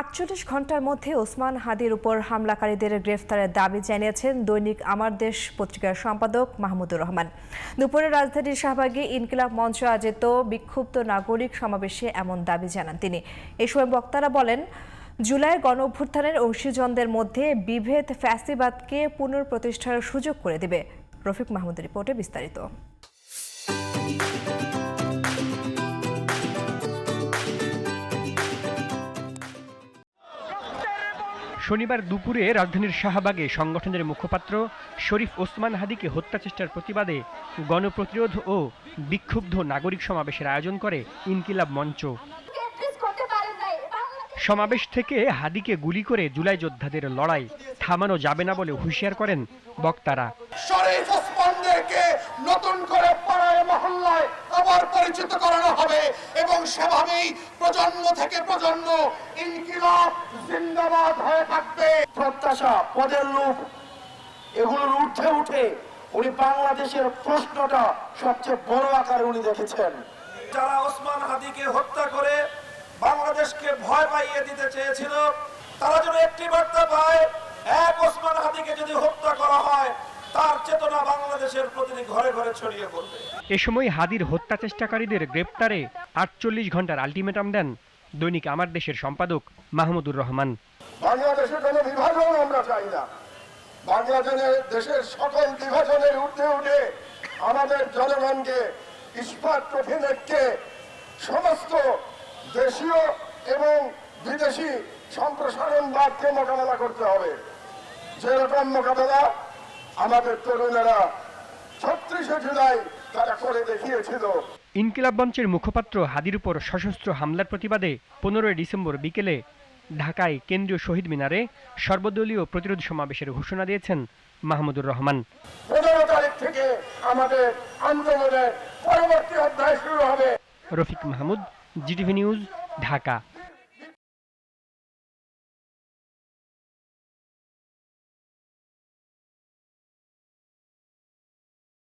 আটচল্লিশ ঘণ্টার মধ্যে ওসমান হাদির উপর হামলাকারীদের গ্রেফতারের দাবি জানিয়েছেন দৈনিক আমার দেশ পত্রিকার সম্পাদক মাহমুদুর রহমান। দুপুরে রাজধানীর শাহবাগে ইনকিলাব মঞ্চ আয়োজিত বিক্ষুব্ধ নাগরিক সমাবেশে এমন দাবি জানান তিনি। এ সময় বক্তারা বলেন, জুলাই গণ অভ্যুত্থানের অংশীজনদের মধ্যে বিভেদ ফ্যাসিবাদকে পুনঃপ্রতিষ্ঠার সুযোগ করে দেবে। রফিক মাহমুদের রিপোর্টে বিস্তারিত। শনিবার দুপুরে রাজধানীর শাহবাগে সংগঠনের মুখপাত্র শরীফ ওসমান হাদিকে হত্যা চেষ্টার প্রতিবাদে গণপ্রতিরোধ ও বিক্ষুব্ধ নাগরিক সমাবেশের আয়োজন করে ইনকিলাব মঞ্চ। সমাবেশ থেকে হাদিকে গুলি করে জুলাই যোদ্ধাদের লড়াই থামানো যাবে না বলে হুঁশিয়ার করেন বক্তারা। শরীফ পরিচিত করানো হবে এবং সেভাবেই প্রজন্ম থেকে প্রজন্ম ইনকিলাব জিন্দাবাদ হয়ে থাকবে। প্রত্যাশা, পদের লোভ এগুলোর ঊর্ধ্বে উঠে উনি বাংলাদেশের প্রশ্নটা সবচেয়ে বড় আকারে উনি দেখেছেন। যারা ওসমান হাদিকে হত্যা করে বাংলাদেশকে ভয় পাইয়ে দিতে চেয়েছিল, তারা যেন একটি বার্তা পায়, এক ওসমান হাদিকে যদি হত্যা করা হয় বাংলাদেশের প্রতিটি ঘরে ঘরে ছড়িয়ে পড়বে। এ সময় হাদির হত্যা চেষ্টাকারীদের গ্রেপ্তারে আটচল্লিশ ঘণ্টার আলটিমেটাম দেন দৈনিক আমার দেশের সম্পাদক মাহমুদুর রহমান। বাংলাদেশে কোনো বিভাজন আমরা চাই না। বাংলাদেশের দেশের সকল বিভাজনের ঊর্ধ্বে উঠে আমাদের জনগণকে ইস্পাত সমস্ত দেশীয় এবং বিদেশি সম্প্রসারণবাদকে মোকাবেলা করতে হবে। যেরকম মোকাবেলা আমাদের তরুণেরা ছত্রিশে জুলাই তারা করে দেখিয়েছিল। ইনকিলাব মঞ্চের মুখপাত্র হাদির উপর সশস্ত্র হামলার প্রতিবাদে পনেরোই ডিসেম্বর বিকেলে ঢাকায় কেন্দ্রীয় শহীদ মিনারে সর্বদলীয় প্রতিরোধ সমাবেশের ঘোষণা দিয়েছেন মাহমুদুর রহমান। পনেরো তারিখ থেকে আমাদের আন্দোলনের পরবর্তী অধ্যায় শুরু হবে। Rafiq Mahmud GTV news Dhaka.